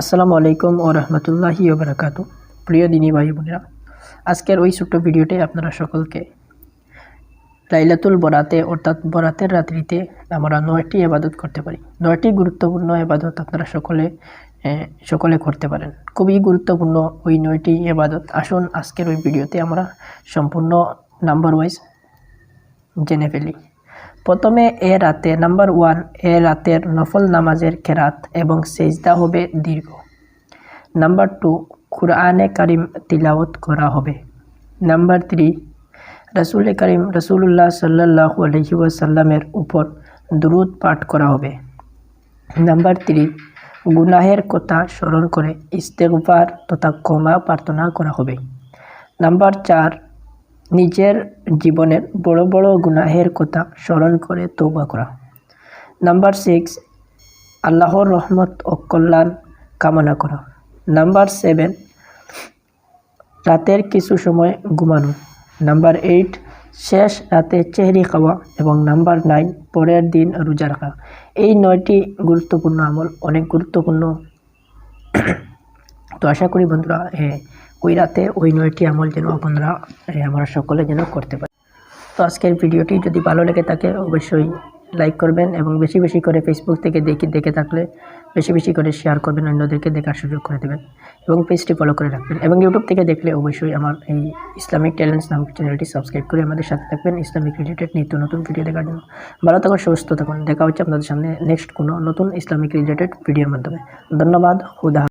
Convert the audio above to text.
আসসালামু আলাইকুম ও রহমতুল্লাহি ওবরাকাত প্রিয় দিনী ভাই বোনেরা, আজকের ওই ছোট্ট ভিডিওতে আপনারা সকলকে লাইলাতুল বরাতে অর্থাৎ বরাতের রাত্রিতে আমরা নয়টি এবাদত করতে পারি। নয়টি গুরুত্বপূর্ণ এবাদত আপনারা সকলে সকলে করতে পারেন। খুবই গুরুত্বপূর্ণ ওই নয়টি এবাদত আসুন আজকের ওই ভিডিওতে আমরা সম্পূর্ণ নাম্বার ওয়াইজ জেনে ফেলি। প্রথমে এ রাতে নাম্বার ওয়ান, এ রাতের নফল নামাজের কেরাত এবং সেজদা হবে দীর্ঘ। নাম্বার টু, কুরআনে কারিম তিলাওয়াত করা হবে। নাম্বার থ্রি, রসুল করিম রসুল্লাহ সাল্লাহ আলহি ওয়াসাল্লামের উপর দুরুদ পাঠ করা হবে। নাম্বার থ্রি, গুনাহের কথা স্মরণ করে ইস্তেগফার তথা ক্ষমা প্রার্থনা করা হবে। নাম্বার চার নিজের জীবনের বড় বড় গুনাহের কথা স্মরণ করে তৌবা করা। নাম্বার সিক্স আল্লাহর রহমত ও কল্যাণ কামনা করা। নাম্বার সেভেন রাতের কিছু সময় ঘুমানো। নাম্বার এইট শেষ রাতে চেহারি খাওয়া এবং নাম্বার নাইন পরের দিন রোজা রাখা। এই নয়টি গুরুত্বপূর্ণ আমল অনেক গুরুত্বপূর্ণ। তো আশা করি বন্ধুরা এ, ওই রাতে ওই নয়টি আমল যেন আপনারা আমরা সকলে যেন করতে পারি। তো আজকের ভিডিওটি যদি ভালো লেগে থাকে, অবশ্যই লাইক করবেন এবং বেশি বেশি করে ফেসবুক থেকে দেখি, দেখে থাকলে বেশি বেশি করে শেয়ার করবেন, অন্যদেরকে দেখার সুযোগ করে দেবেন এবং পেজটি ফলো করে রাখবেন এবং ইউটিউব থেকে দেখলে অবশ্যই আমার এই ইসলামিক ট্যালেন্টস নামক চ্যানেলটি সাবস্ক্রাইব করে আমাদের সাথে থাকবেন। ইসলামিক রিলেটেড নিত্য নতুন ভিডিও দেখার জন্য। ভালো থাকুন, সুস্থ থাকুন। দেখা হচ্ছে আপনাদের সামনে নেক্সট কোনো নতুন ইসলামিক রিলেটেড ভিডিওর মাধ্যমে। ধন্যবাদ হুদা